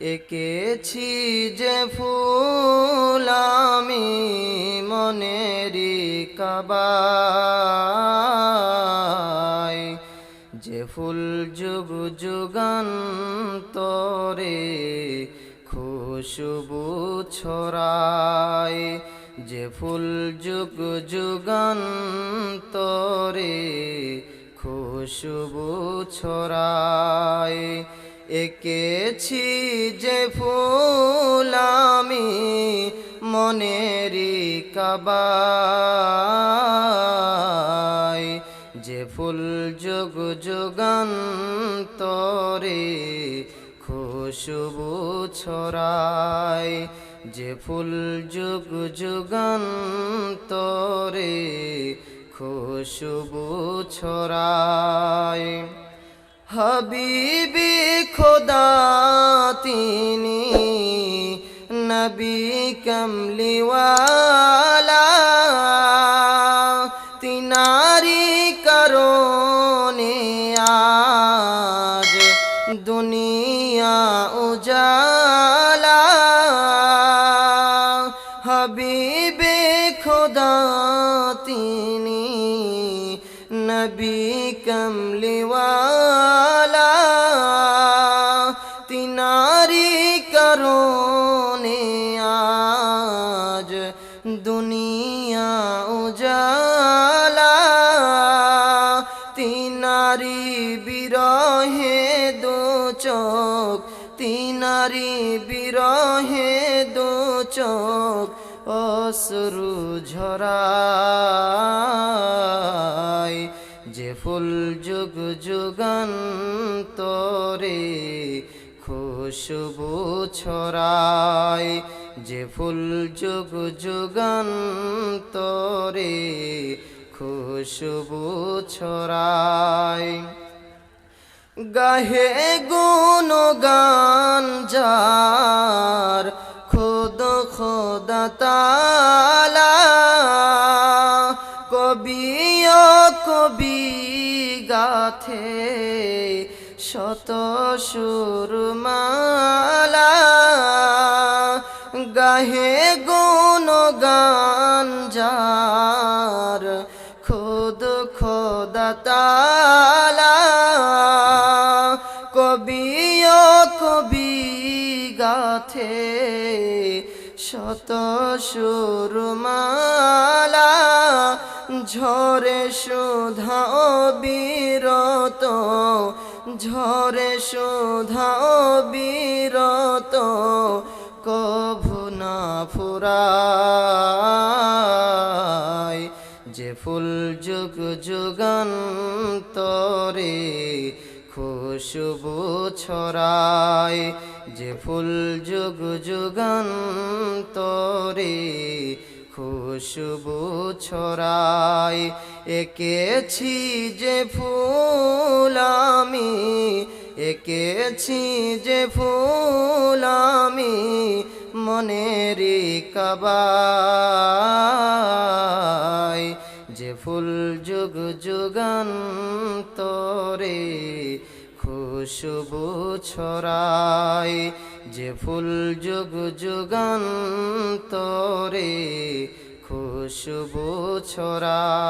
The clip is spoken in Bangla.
এঁকেছি যে ফুল আমি মনেরি কাবায়। যে ফুল যুগ যুগান্তরে খুশবু ছড়ায়। যে ফুল যুগ যুগান্তরে খুশবু ছড়ায়। এঁকেছি যে ফুল আমি মনেরি কাবায়। যে ফুল যুগ যোগ যুগান্তরে খুশবু ছড়ায়। যে ফুল যুগ যুগান্তরে খুশবু ছড়ায়। হাবিবি খোদা তিনি নবী কমলিওয়ালা তিনারি করোনে আজ দুনিয়া উজালা। হাবিবে খোদা তিনি নবী কমলিওয়ালা দুনিয়া উজালা, তিনারি বিরহে দো চোখ, তিনারি বিরহে দো চোখ অসরু ঝরায় যে ফুল যুগ যুগান্তরে খুশবু ছড়ায় যে ফুল যুগ যুগান্তরে খুশবু ছড়ায়। গাহে গুণ গান যার খোদ খোদা তালা, কবি ও কবি গাথে শত সুরমালা গাহে গুণ গান যার, খোদ খোদা তালা, কবি গাথে, শত সুরমালা, ঝরে সুধা বিরত, ঝরে সুধা বিরত, কভু না ফুরায়, যে ফুল যুগ যুগান্তরে খুশবু ছড়ায়, যে ফুল যুগ যুগান্তরে খুশবু ছড়ায়। এঁকেছি যে ফুল আমি, এঁকেছি যে ফুল আমি মনেরি কাবায় যে ফুল যুগ যুগান্তরে খুশবু ছড়ায় যে ফুল যুগ যুগান্তরে খুশবু ছড়ায়।